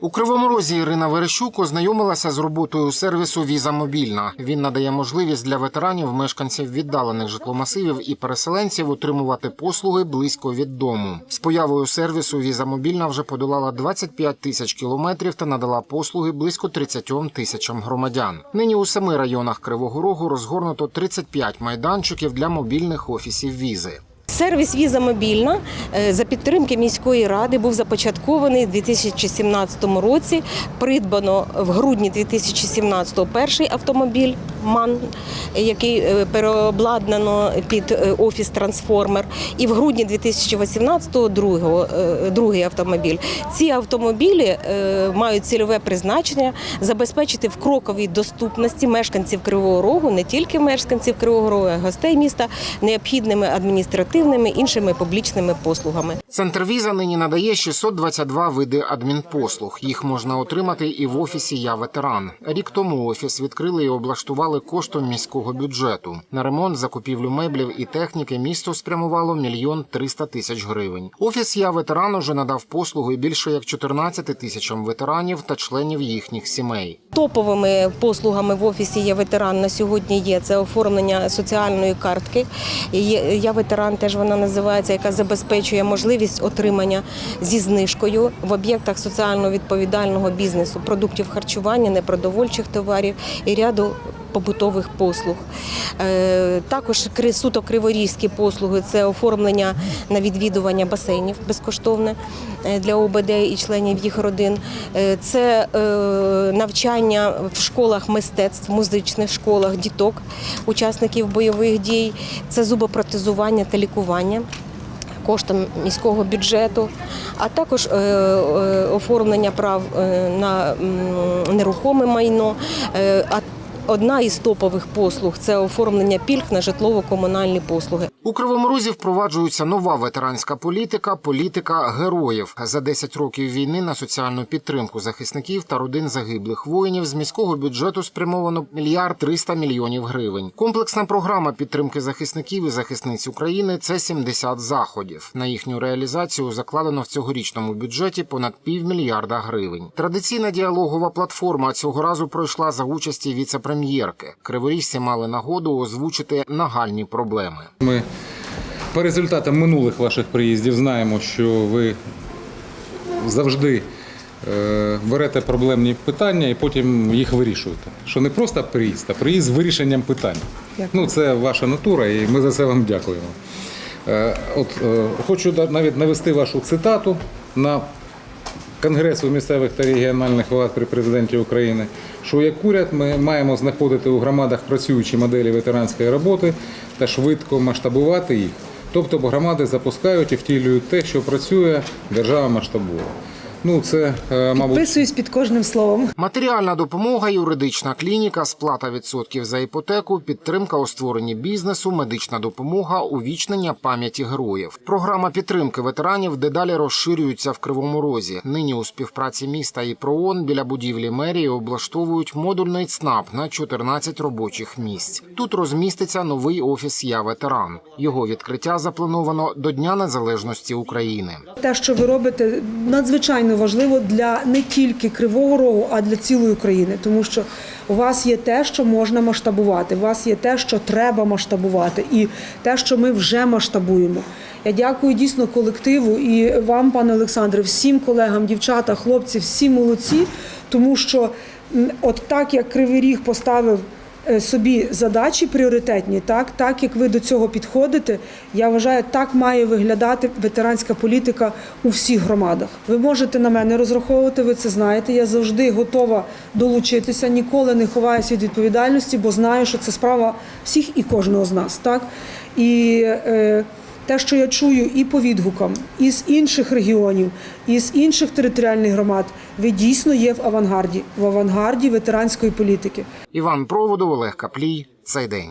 У Кривому Розі Ірина Верещук ознайомилася з роботою сервісу Віза Мобільна. Він надає можливість для ветеранів, мешканців віддалених житломасивів і переселенців отримувати послуги близько від дому. З появою сервісу Віза Мобільна вже подолала 25 тисяч кілометрів та надала послуги близько 30 тисячам громадян. Нині у семи районах Кривого Рогу розгорнуто 35 майданчиків для мобільних офісів візи. Сервіс Віза Мобільна е, за підтримки міської ради був започаткований у 2017 році. Придбано в грудні 2017 перший автомобіль МАН, який е, переобладнано під е, офіс трансформер. І в грудні 2018 другого, е, другий автомобіль. Ці автомобілі мають цільове призначення забезпечити в кроковій доступності мешканців Кривого Рогу, не тільки мешканців Кривого Рогу, а й гостей міста необхідними адміністративними іншими публічними послугами. Центр віза нині надає 622 види адмінпослуг. Їх можна отримати і в офісі Я ветеран. Рік тому офіс відкрили і облаштували коштом міського бюджету. На ремонт, закупівлю меблів і техніки місто спрямувало мільйон 300 тисяч гривень. Офіс Я ветеран уже надав послуги більше як 14 тисячам ветеранів та членів їхніх сімей. Топовими послугами в офісі є ветеран на сьогодні. Є це оформлення соціальної картки. Я ветеран, теж вона називається, яка забезпечує можливість отримання зі знижкою в об'єктах соціально відповідального бізнесу, продуктів харчування, непродовольчих товарів і ряду. Побутових послуг Е, також суто криворізькі послуги це оформлення на відвідування басейнів безкоштовне е, для ОБД і членів їх родин. Е, Це навчання в школах мистецтв, музичних школах, діток, учасників бойових дій, це зубопротезування та лікування. Коштом міського бюджету, а також оформлення прав на нерухоме майно. Одна із топових послуг це оформлення пільг на житлово-комунальні послуги. У Кривому Розі впроваджується нова ветеранська політика політика героїв. За 10 років війни на соціальну підтримку захисників та родин загиблих воїнів з міського бюджету спрямовано мільярд 300 мільйонів гривень. Комплексна програма підтримки захисників і захисниць України це 70 заходів. На їхню реалізацію закладено в цьогорічному бюджеті понад півмільярда гривень. Традиційна діалогова платформа цього разу пройшла за участі віце-прем'єрки. Криворіжці мали нагоду озвучити нагальні проблеми. Ми по результатам минулих ваших приїздів знаємо, що ви завжди е, берете проблемні питання і потім їх вирішуєте. Що не просто приїзд, а приїзд з вирішенням питань. Ну, це ваша натура, і ми за це вам дякуємо. Е, От е, хочу навіть навести вашу цитату на Конгресу місцевих та регіональних влад при президенті України, що як уряд ми маємо знаходити у громадах працюючі моделі ветеранської роботи та швидко масштабувати їх. Тобто громади запускають і втілюють те, що працює, держава масштабує. Ну це, е, мабуть, Підписуюсь під кожним словом. Матеріальна допомога, юридична клініка, сплата відсотків за іпотеку, підтримка у створенні бізнесу, медична допомога, увічнення пам'яті героїв. Програма підтримки ветеранів дедалі розширюється в Кривому Розі. Нині у співпраці міста і ПРООН біля будівлі мерії облаштовують модульний ЦНАП на 14 робочих місць. Тут розміститься новий офіс Я ветеран. Його відкриття заплановано до Дня Незалежності України. Те, що ви робите, надзвичайно важливо для не тільки Кривого Рогу, а для цілої України, тому що у вас є те, що можна масштабувати, у вас є те, що треба масштабувати, і те, що ми вже масштабуємо. Я дякую дійсно колективу і вам, пане Олександре, всім колегам, дівчата, хлопці, всі молодці, тому що от так як Кривий Ріг поставив собі задачі пріоритетні, так, так як ви до цього підходите, я вважаю, так має виглядати ветеранська політика у всіх громадах. Ви можете на мене розраховувати, ви це знаєте. Я завжди готова долучитися, ніколи не ховаюся від відповідальності, бо знаю, що це справа всіх і кожного з нас. Так? І е, те, що я чую і по відгукам, і з інших регіонів, і з інших територіальних громад, ви дійсно є в авангарді, в авангарді ветеранської політики. Іван Проводов, Олег Каплій. Цей день.